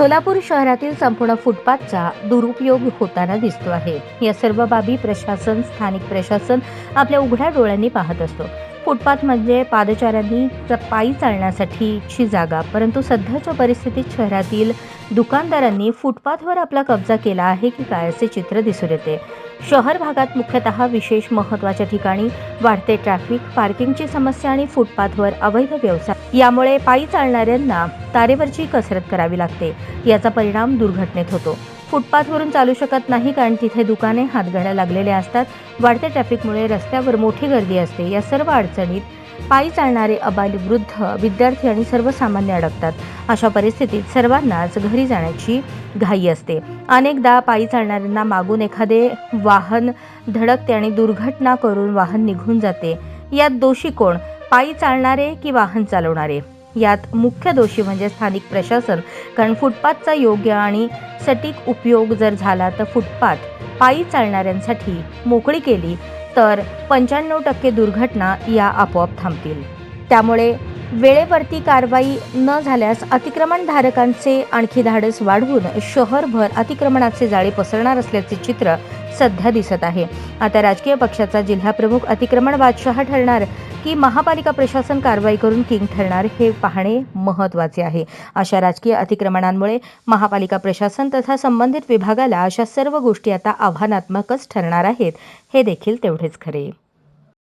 सोलापूर शहरातील संपूर्ण फुटपाथचा दुरुपयोग होताना दिसतो आहे. या सर्व बाबी प्रशासन स्थानिक प्रशासन आपल्या उघड्या डोळ्यांनी पाहत असतो. फुटपाथमध्ये म्हणजे पादचाऱ्यांनी च- पायी चालण्यासाठीची जागा. परंतु सध्याच्या परिस्थितीत शहरातील दुकानदारांनी फुटपाथवर आपला कब्जा केला आहे की काय असे चित्र दिसून येते. शहर भागात मुख्यतः विशेष महत्त्वाच्या ठिकाणी वाढते ट्रॅफिक पार्किंगची समस्या आणि फुटपाथवर अवैध व्यवसाय. यामुळे पायी चालणाऱ्यांना तारेवरची कसरत करावी लागते. याचा परिणाम दुर्घटनेत होतो. फुटपाथवरून चालू शकत नाही कारण तिथे दुकाने हातगाड्या लागलेल्या असतात. वाढत्या ट्रॅफिकमुळे रस्त्यावर मोठी गर्दी असते. या सर्व अडचणीत पायी चालणारे अबाल वृद्ध विद्यार्थी आणि सर्वसामान्य अडकतात. अशा परिस्थितीत सर्वांनाच घरी जाण्याची घाई असते. अनेकदा पायी चालणाऱ्यांना मागून एखादे वाहन धडकते आणि दुर्घटना करून वाहन निघून जाते. यात दोषी कोण? पायी चालणारे की वाहन चालवणारे? यात मुख्य दोषी म्हणजे स्थानिक प्रशासन. कारण फुटपाथचा योग्य आणि सटीक उपयोग जर झाला तर फुटपाथ पायी चालणाऱ्यांसाठी मोकळी केली तर पंच्याण्णव टक्के दुर्घटना या आपोआप थांबतील. त्यामुळे वेळेवरती कारवाई न झाल्यास अतिक्रमणधारकांचे आणखी धाडस वाढवून शहरभर अतिक्रमणाचे जाळे पसरणार असल्याचे चित्र सध्या दिसत आहे. आता राजकीय पक्षाचा जिल्हाप्रमुख अतिक्रमण बादशहा ठरणार की महापालिका प्रशासन कारवाई करून किंग ठरणार हे पाहणे महत्त्वाचे आहे. अशा राजकीय अतिक्रमणांमुळे महापालिका प्रशासन तथा संबंधित विभागाला अशा सर्व गोष्टी आता आव्हानात्मकच ठरणार आहेत. हे देखील तेवढेच खरे.